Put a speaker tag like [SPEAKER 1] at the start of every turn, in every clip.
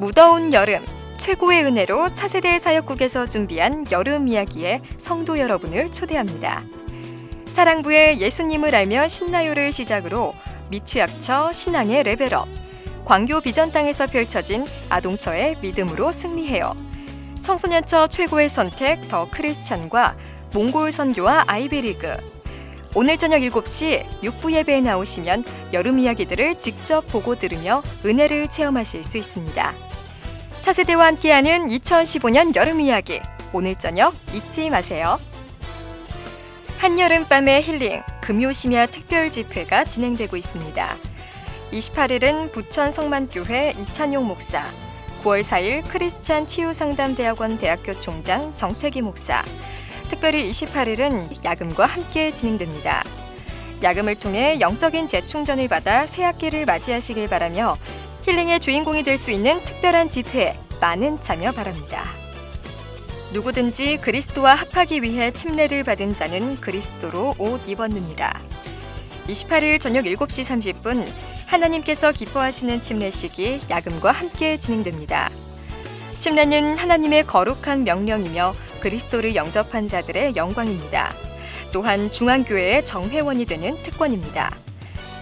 [SPEAKER 1] 무더운 여름 최고의 은혜로 차세대 사역국에서 준비한 여름 이야기에 성도 여러분을 초대합니다. 사랑부의 예수님을 알며 신나요를 시작으로 미취학처 신앙의 레벨업, 광교 비전 땅에서 펼쳐진 아동처의 믿음으로 승리해요. 청소년처 최고의 선택 더 크리스찬과 몽골 선교와 아이비리그. 오늘 저녁 7시 6부 예배에 나오시면 여름 이야기들을 직접 보고 들으며 은혜를 체험하실 수 있습니다. 차세대와 함께하는 2015년 여름 이야기. 오늘 저녁 잊지 마세요. 한여름 밤의 힐링 금요 심야 특별 집회가 진행되고 있습니다. 28일은 부천 성만교회 이찬용 목사, 9월 4일 크리스찬 치유상담대학원 대학교 총장 정태기 목사, 특별히 28일은 야금과 함께 진행됩니다. 야금을 통해 영적인 재충전을 받아 새 학기를 맞이하시길 바라며 힐링의 주인공이 될 수 있는 특별한 집회에 많은 참여 바랍니다. 누구든지 그리스도와 합하기 위해 침례를 받은 자는 그리스도로 옷 입었느니라. 28일 저녁 7시 30분 하나님께서 기뻐하시는 침례식이 야금과 함께 진행됩니다. 침례는 하나님의 거룩한 명령이며 그리스도를 영접한 자들의 영광입니다. 또한 중앙교회의 정회원이 되는 특권입니다.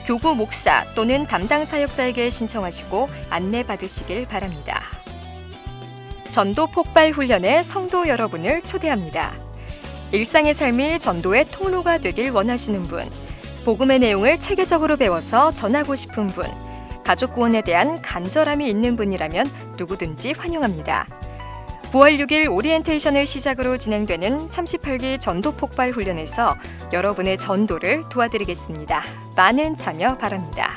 [SPEAKER 1] 교구 목사 또는 담당 사역자에게 신청하시고 안내 받으시길 바랍니다. 전도 폭발 훈련에 성도 여러분을 초대합니다. 일상의 삶이 전도의 통로가 되길 원하시는 분, 복음의 내용을 체계적으로 배워서 전하고 싶은 분, 가족 구원에 대한 간절함이 있는 분이라면 누구든지 환영합니다. 9월 6일 오리엔테이션을 시작으로 진행되는 38기 전도 폭발 훈련에서 여러분의 전도를 도와드리겠습니다. 많은 참여 바랍니다.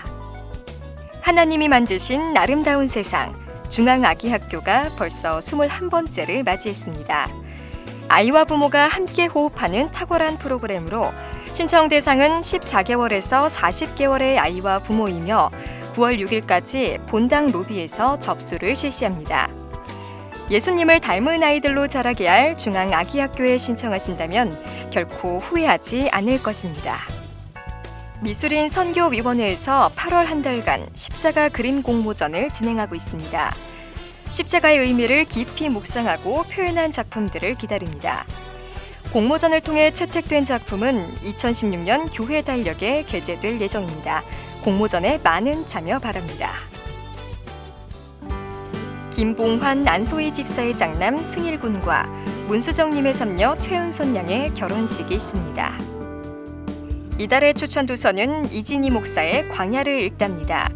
[SPEAKER 1] 하나님이 만드신 아름다운 세상 중앙아기학교가 벌써 21번째를 맞이했습니다. 아이와 부모가 함께 호흡하는 탁월한 프로그램으로 신청 대상은 14개월에서 40개월의 아이와 부모이며 9월 6일까지 본당 로비에서 접수를 실시합니다. 예수님을 닮은 아이들로 자라게 할 중앙아기학교에 신청하신다면 결코 후회하지 않을 것입니다. 미술인 선교위원회에서 8월 한 달간 십자가 그림 공모전을 진행하고 있습니다. 십자가의 의미를 깊이 묵상하고 표현한 작품들을 기다립니다. 공모전을 통해 채택된 작품은 2016년 교회 달력에 게재될 예정입니다. 공모전에 많은 참여 바랍니다. 김봉환 안소희 집사의 장남 승일군과 문수정님의 삼녀 최은선 양의 결혼식이 있습니다. 이달의 추천 도서는 이진희 목사의 광야를 읽답니다.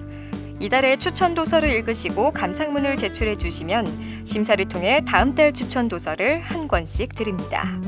[SPEAKER 1] 이달의 추천 도서를 읽으시고 감상문을 제출해 주시면 심사를 통해 다음 달 추천 도서를 한 권씩 드립니다.